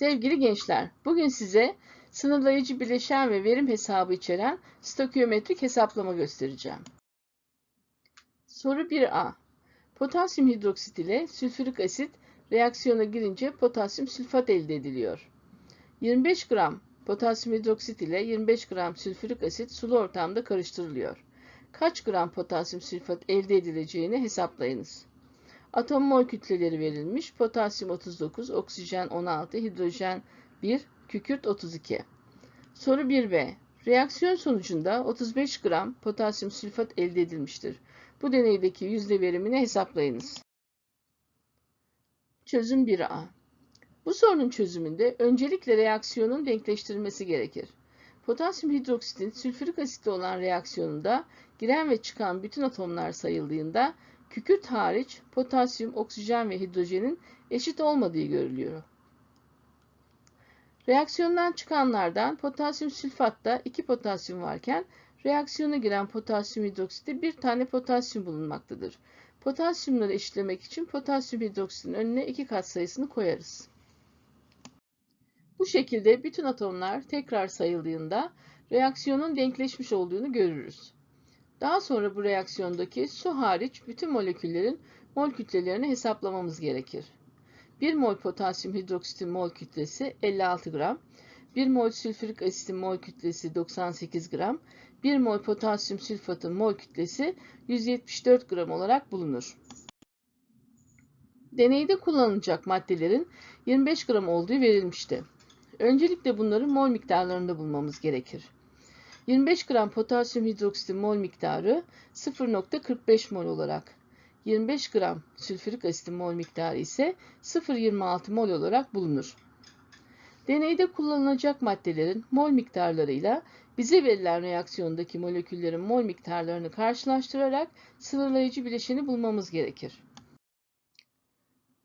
Sevgili gençler, bugün size sınırlayıcı bileşen ve verim hesabı içeren stokiyometrik hesaplama göstereceğim. Soru 1a. Potasyum hidroksit ile sülfürik asit reaksiyona girince potasyum sülfat elde ediliyor. 25 gram potasyum hidroksit ile 25 gram sülfürik asit sulu ortamda karıştırılıyor. Kaç gram potasyum sülfat elde edileceğini hesaplayınız. Atom mol kütleleri verilmiş. Potasyum 39, oksijen 16, hidrojen 1, kükürt 32. Soru 1b. Reaksiyon sonucunda 35 gram potasyum sülfat elde edilmiştir. Bu deneydeki yüzde verimini hesaplayınız. Çözüm 1a. Bu sorunun çözümünde öncelikle reaksiyonun denkleştirilmesi gerekir. Potasyum hidroksitin sülfürik asitle olan reaksiyonunda giren ve çıkan bütün atomlar sayıldığında kükürt hariç potasyum, oksijen ve hidrojenin eşit olmadığı görülüyor. Reaksiyondan çıkanlardan potasyum sülfatta 2 potasyum varken reaksiyona giren potasyum hidroksitte bir tane potasyum bulunmaktadır. Potasyumları eşitlemek için potasyum hidroksitin önüne 2 kat sayısını koyarız. Bu şekilde bütün atomlar tekrar sayıldığında reaksiyonun denkleşmiş olduğunu görürüz. Daha sonra bu reaksiyondaki su hariç bütün moleküllerin mol kütlelerini hesaplamamız gerekir. 1 mol potasyum hidroksitin mol kütlesi 56 gram, 1 mol sülfürik asitin mol kütlesi 98 gram, 1 mol potasyum sülfatın mol kütlesi 174 gram olarak bulunur. Deneyde kullanılacak maddelerin 25 gram olduğu verilmişti. Öncelikle bunların mol miktarlarını bulmamız gerekir. 25 gram potasyum hidroksitin mol miktarı 0.45 mol olarak, 25 gram sülfürik asitin mol miktarı ise 0.26 mol olarak bulunur. Deneyde kullanılacak maddelerin mol miktarlarıyla bize verilen reaksiyondaki moleküllerin mol miktarlarını karşılaştırarak sınırlayıcı bileşeni bulmamız gerekir.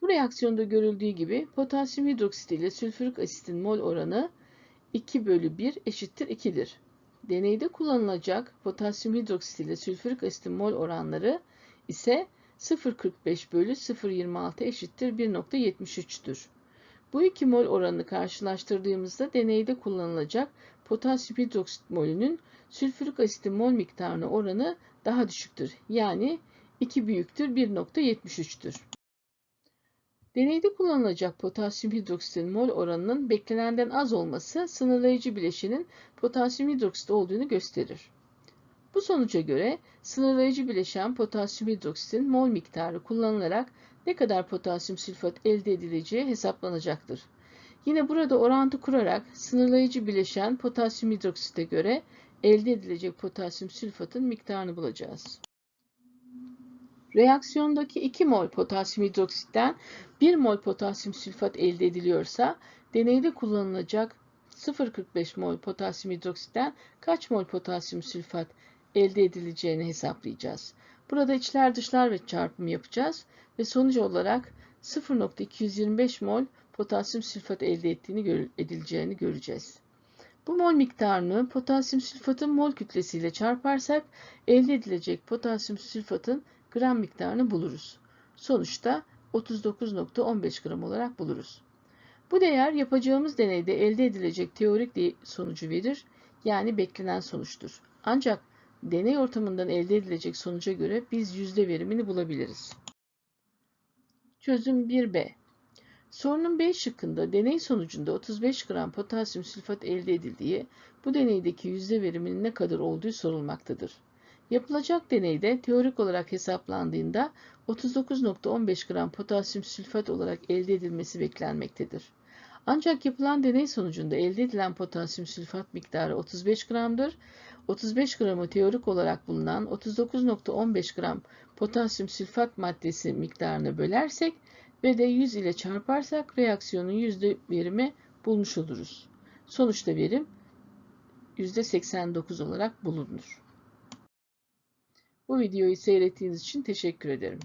Bu reaksiyonda görüldüğü gibi potasyum hidroksit ile sülfürik asitin mol oranı 2 bölü 1 eşittir 2'dir. Deneyde kullanılacak potasyum hidroksit ile sülfürik asitin mol oranları ise 0.45 bölü 0.26 eşittir 1.73'tür. Bu iki mol oranını karşılaştırdığımızda deneyde kullanılacak potasyum hidroksit molünün sülfürik asitin mol miktarına oranı daha düşüktür. Yani 2 büyüktür 1.73'tür. Deneyde kullanılacak potasyum hidroksitin mol oranının beklenenden az olması sınırlayıcı bileşenin potasyum hidroksit olduğunu gösterir. Bu sonuca göre sınırlayıcı bileşen potasyum hidroksitin mol miktarı kullanılarak ne kadar potasyum sülfat elde edileceği hesaplanacaktır. Yine burada orantı kurarak sınırlayıcı bileşen potasyum hidroksite göre elde edilecek potasyum sülfatın miktarını bulacağız. Reaksiyondaki 2 mol potasyum hidroksitten 1 mol potasyum sülfat elde ediliyorsa deneyde kullanılacak 0,45 mol potasyum hidroksitten kaç mol potasyum sülfat elde edileceğini hesaplayacağız. Burada içler dışlar ve çarpım yapacağız ve sonuç olarak 0.225 mol potasyum sülfat elde ettiğini edileceğini göreceğiz. Bu mol miktarını potasyum sülfatın mol kütlesiyle çarparsak elde edilecek potasyum sülfatın gram miktarını buluruz. Sonuçta 39.15 gram olarak buluruz. Bu değer yapacağımız deneyde elde edilecek teorik sonucu verir, yani beklenen sonuçtur. Ancak deney ortamından elde edilecek sonuca göre biz yüzde verimini bulabiliriz. Çözüm 1b. Sorunun B şıkkında deney sonucunda 35 gram potasyum sülfat elde edildiği, bu deneydeki yüzde veriminin ne kadar olduğu sorulmaktadır. Yapılacak deneyde teorik olarak hesaplandığında 39.15 gram potasyum sülfat olarak elde edilmesi beklenmektedir. Ancak yapılan deney sonucunda elde edilen potasyum sülfat miktarı 35 gramdır. 35 gramı teorik olarak bulunan 39.15 gram potasyum sülfat maddesi miktarını bölersek ve de 100 ile çarparsak reaksiyonun yüzde verimi bulmuş oluruz. Sonuçta verim %89 olarak bulunur. Bu videoyu seyrettiğiniz için teşekkür ederim.